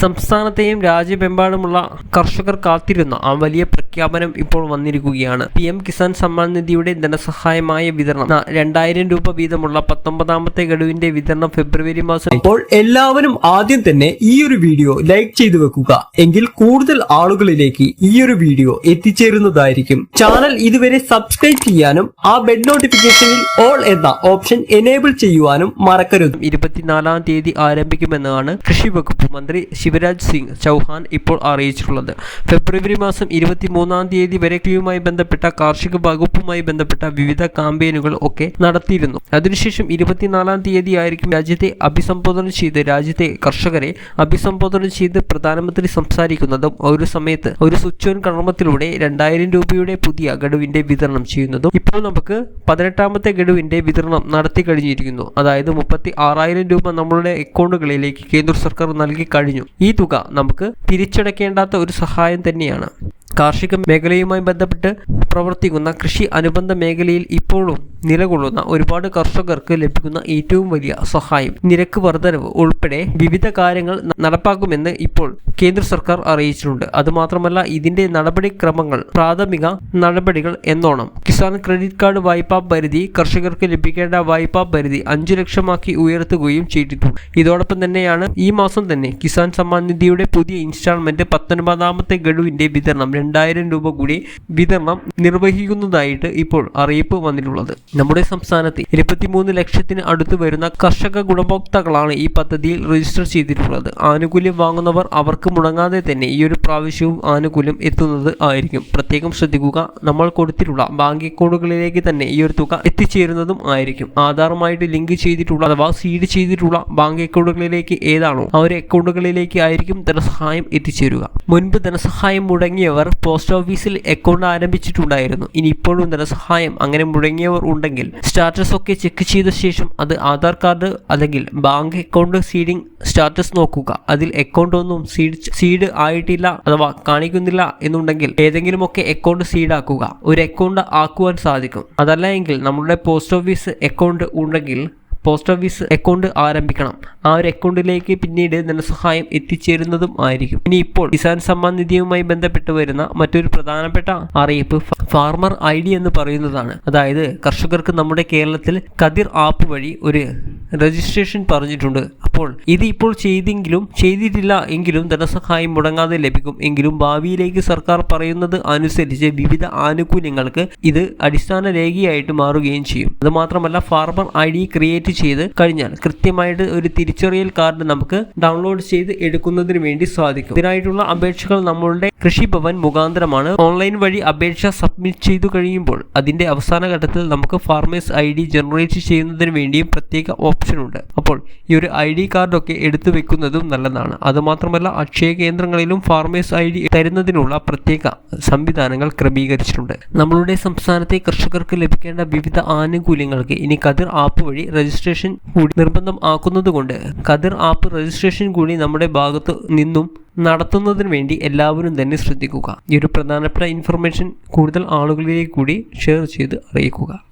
സംസ്ഥാനത്തെയും രാജ്യമെമ്പാടുമുള്ള കർഷകർ കാത്തിരുന്ന ആ വലിയ പ്രഖ്യാപനം ഇപ്പോൾ വന്നിരിക്കുകയാണ്. പി എം കിസാൻ സമ്മാൻ നിധിയുടെ ധനസഹായമായ വിതരണം. രണ്ടായിരം രൂപ വീതമുള്ള പത്തൊമ്പതാമത്തെ ഗഡുവിന്റെ വിതരണം ഫെബ്രുവരി മാസം. ഇപ്പോൾ എല്ലാവരും ആദ്യം തന്നെ ഈ ഒരു വീഡിയോ ലൈക്ക് ചെയ്തു വെക്കുക. എങ്കിൽ കൂടുതൽ ആളുകളിലേക്ക് ഈ ഒരു വീഡിയോ എത്തിച്ചേരുന്നതായിരിക്കും. ചാനൽ ഇതുവരെ സബ്സ്ക്രൈബ് ചെയ്യാനും ആ ബെൽ നോട്ടിഫിക്കേഷനിൽ ഓൾ എന്ന ഓപ്ഷൻ എനേബിൾ ചെയ്യുവാനും മറക്കരുത്. ഇരുപത്തിനാലാം തീയതി ആരംഭിക്കുമെന്നാണ് കൃഷി വകുപ്പ് മന്ത്രി ശിവരാജ് സിംഗ് ചൗഹാൻ ഇപ്പോൾ അറിയിച്ചിട്ടുള്ളത്. ഫെബ്രുവരി മാസം ഇരുപത്തി മൂന്നാം തീയതി വരെ കൃഷിയുമായി ബന്ധപ്പെട്ട കാർഷിക വകുപ്പുമായി ബന്ധപ്പെട്ട വിവിധ ക്യാമ്പയിനുകൾ ഒക്കെ നടത്തിയിരുന്നു. അതിനുശേഷം ഇരുപത്തിനാലാം തീയതി ആയിരിക്കും രാജ്യത്തെ അഭിസംബോധന ചെയ്ത് രാജ്യത്തെ കർഷകരെ അഭിസംബോധന ചെയ്ത് പ്രധാനമന്ത്രി സംസാരിക്കുന്നതും ഒരു സമയത്ത് ഒരു സ്വിച്ച് ഓൺ കർമ്മത്തിലൂടെ രണ്ടായിരം രൂപയുടെ പുതിയ ഗഡുവിന്റെ വിതരണം ചെയ്യുന്നതും ഇപ്പോൾ നമുക്ക് പതിനെട്ടാമത്തെ ഗഡുവിന്റെ വിതരണം നടത്തി കഴിഞ്ഞിരിക്കുന്നു. അതായത് മുപ്പത്തി ആറായിരം രൂപ നമ്മളുടെ അക്കൗണ്ടുകളിലേക്ക് കേന്ദ്ര സർക്കാർ നൽകി കഴിഞ്ഞു. ഈ തുക നമുക്ക് തിരിച്ചടയ്ക്കേണ്ടാത്ത ഒരു സഹായം തന്നെയാണ്. കാർഷിക മേഖലയുമായി ബന്ധപ്പെട്ട് പ്രവർത്തിക്കുന്ന കൃഷി അനുബന്ധ മേഖലയിൽ ഇപ്പോഴും നിലകൊള്ളുന്ന ഒരുപാട് കർഷകർക്ക് ലഭിക്കുന്ന ഏറ്റവും വലിയ സഹായം നിരക്ക് വർധനവ് ഉൾപ്പെടെ വിവിധ കാര്യങ്ങൾ നടപ്പാക്കുമെന്ന് ഇപ്പോൾ കേന്ദ്ര സർക്കാർ അറിയിച്ചിട്ടുണ്ട്. അതുമാത്രമല്ല ഇതിന്റെ നടപടിക്രമങ്ങൾ പ്രാഥമിക നടപടികൾ എന്നോണം. കിസാൻ ക്രെഡിറ്റ് കാർഡ് വായ്പാ പരിധി കർഷകർക്ക് ലഭിക്കേണ്ട വായ്പാ പരിധി അഞ്ചു ലക്ഷമാക്കി ഉയർത്തുകയും ചെയ്തിട്ടുണ്ട്. ഇതോടൊപ്പം തന്നെയാണ് ഈ മാസം തന്നെ കിസാൻ സമ്മാൻ നിധിയുടെ പുതിയ ഇൻസ്റ്റാൾമെന്റ് പത്തൊൻപതാമത്തെ ഗഡുവിന്റെ വിതരണം രണ്ടായിരം രൂപ കൂടി വിതരണം നിർവഹിക്കുന്നതായിട്ട് ഇപ്പോൾ അറിയിപ്പ് വന്നിട്ടുള്ളത്. നമ്മുടെ സംസ്ഥാനത്ത് ഇരുപത്തിമൂന്ന് ലക്ഷത്തിന് അടുത്ത് വരുന്ന കർഷക ഗുണഭോക്താക്കളാണ് ഈ പദ്ധതിയിൽ രജിസ്റ്റർ ചെയ്തിട്ടുള്ളത്. ആനുകൂല്യം വാങ്ങുന്നവർ അവർക്ക് മുടങ്ങാതെ തന്നെ ഈ ഒരു പ്രാവശ്യവും ആനുകൂല്യം എത്തുന്നത് ആയിരിക്കും. പ്രത്യേകം ശ്രദ്ധിക്കുക നമ്മൾ കൊടുത്തിട്ടുള്ള ബാങ്ക് അക്കൗണ്ടുകളിലേക്ക് തന്നെ ഈ ഒരു തുക എത്തിച്ചേരുന്നതും ആയിരിക്കും. ആധാറുമായിട്ട് ലിങ്ക് ചെയ്തിട്ടുള്ള അഥവാ സീഡ് ചെയ്തിട്ടുള്ള ബാങ്ക് അക്കൗണ്ടുകളിലേക്ക് ഏതാണോ ആ ഒരു അക്കൗണ്ടുകളിലേക്ക് ആയിരിക്കും ധനസഹായം എത്തിച്ചേരുക. മുൻപ് ധനസഹായം മുടങ്ങിയവർ പോസ്റ്റ് ഓഫീസിൽ അക്കൗണ്ട് ആരംഭിച്ചിട്ടുണ്ടായിരുന്നു ഇനി ഇപ്പോഴും ധനസഹായം അങ്ങനെ മുടങ്ങിയവർ ഉണ്ടെങ്കിൽ സ്റ്റാറ്റസ് ഒക്കെ ചെക്ക് ചെയ്ത ശേഷം അത് ആധാർ കാർഡ് അല്ലെങ്കിൽ ബാങ്ക് അക്കൗണ്ട് സീഡിംഗ് സ്റ്റാറ്റസ് നോക്കുക. അതിൽ അക്കൗണ്ട് ഒന്നും സീഡ് സീഡ് ആയിട്ടില്ല അഥവാ കാണിക്കുന്നില്ല എന്നുണ്ടെങ്കിൽ ഏതെങ്കിലും ഒക്കെ അക്കൗണ്ട് സീഡ് ആക്കുക ഒരു അക്കൗണ്ട് ആക്കുവാൻ സാധിക്കും. അതല്ല എങ്കിൽ നമ്മുടെ പോസ്റ്റ് ഓഫീസ് അക്കൗണ്ട് ഉണ്ടെങ്കിൽ പോസ്റ്റ് ഓഫീസ് അക്കൗണ്ട് ആരംഭിക്കണം. ആ ഒരു അക്കൗണ്ടിലേക്ക് പിന്നീട് ധനസഹായം എത്തിച്ചേരുന്നതും ആയിരിക്കും. ഇനി ഇപ്പോൾ കിസാൻ സമ്മാൻ നിധിയുമായി ബന്ധപ്പെട്ട് വരുന്ന മറ്റൊരു പ്രധാനപ്പെട്ട അറിയിപ്പ് ഫാർമർ ഐ ഡി എന്ന് പറയുന്നതാണ്. അതായത് കർഷകർക്ക് നമ്മുടെ കേരളത്തിൽ കതിർ ആപ്പ് വഴി ഒരു രജിസ്ട്രേഷൻ പറഞ്ഞിട്ടുണ്ട്. അപ്പോൾ ഇത് ഇപ്പോൾ ചെയ്തെങ്കിലും ചെയ്തിട്ടില്ല എങ്കിലും ധനസഹായം മുടങ്ങാതെ ലഭിക്കും എങ്കിലും ഭാവിയിലേക്ക് സർക്കാർ പറയുന്നത് അനുസരിച്ച് വിവിധ ആനുകൂല്യങ്ങൾക്ക് ഇത് അടിസ്ഥാന രേഖയായിട്ട് മാറുകയും ചെയ്യും. അത് മാത്രമല്ല ഫാർമർ ഐ ഡി ക്രിയേറ്റ് ചെയ്ത് കഴിഞ്ഞാൽ കൃത്യമായിട്ട് ഒരു തിരിച്ചറിയൽ കാർഡ് നമുക്ക് ഡൗൺലോഡ് ചെയ്ത് എടുക്കുന്നതിന് വേണ്ടി സാധിക്കും. ഇതിനായിട്ടുള്ള അപേക്ഷകൾ നമ്മളുടെ കൃഷിഭവൻ മുഖാന്തരമാണ്. ഓൺലൈൻ വഴി അപേക്ഷ സബ്മിറ്റ് ചെയ്തു കഴിയുമ്പോൾ അതിന്റെ അവസാന ഘട്ടത്തിൽ നമുക്ക് ഫാർമേഴ്സ് ഐ ഡി ജനറേറ്റ് ചെയ്യുന്നതിന് വേണ്ടിയും പ്രത്യേക ഓപ്ഷൻ ഉണ്ട് അപ്പോൾ ഈ ഒരു ഐ ഡി കാർഡൊക്കെ എടുത്തു വെക്കുന്നതും നല്ലതാണ്. അതുമാത്രമല്ല അക്ഷയ കേന്ദ്രങ്ങളിലും ഫാർമേഴ്സ് ഐ ഡി തരുന്നതിനുള്ള പ്രത്യേക സംവിധാനങ്ങൾ ക്രമീകരിച്ചിട്ടുണ്ട്. നമ്മളുടെ സംസ്ഥാനത്തെ കർഷകർക്ക് ലഭിക്കേണ്ട വിവിധ ആനുകൂല്യങ്ങൾക്ക് ഇനി കതിർ ആപ്പ് വഴി രജിസ്ട്രേഷൻ കൂടി നിർബന്ധം ആക്കുന്നതുകൊണ്ട് കതിർ ആപ്പ് രജിസ്ട്രേഷൻ കൂടി നമ്മുടെ ഭാഗത്ത് നിന്നും നടത്തുന്നതിന് വേണ്ടി എല്ലാവരും തന്നെ ശ്രദ്ധിക്കുക. ഈ ഒരു പ്രധാനപ്പെട്ട ഇൻഫർമേഷൻ കൂടുതൽ ആളുകളിലേക്ക് കൂടി ഷെയർ ചെയ്ത് അറിയിക്കുക.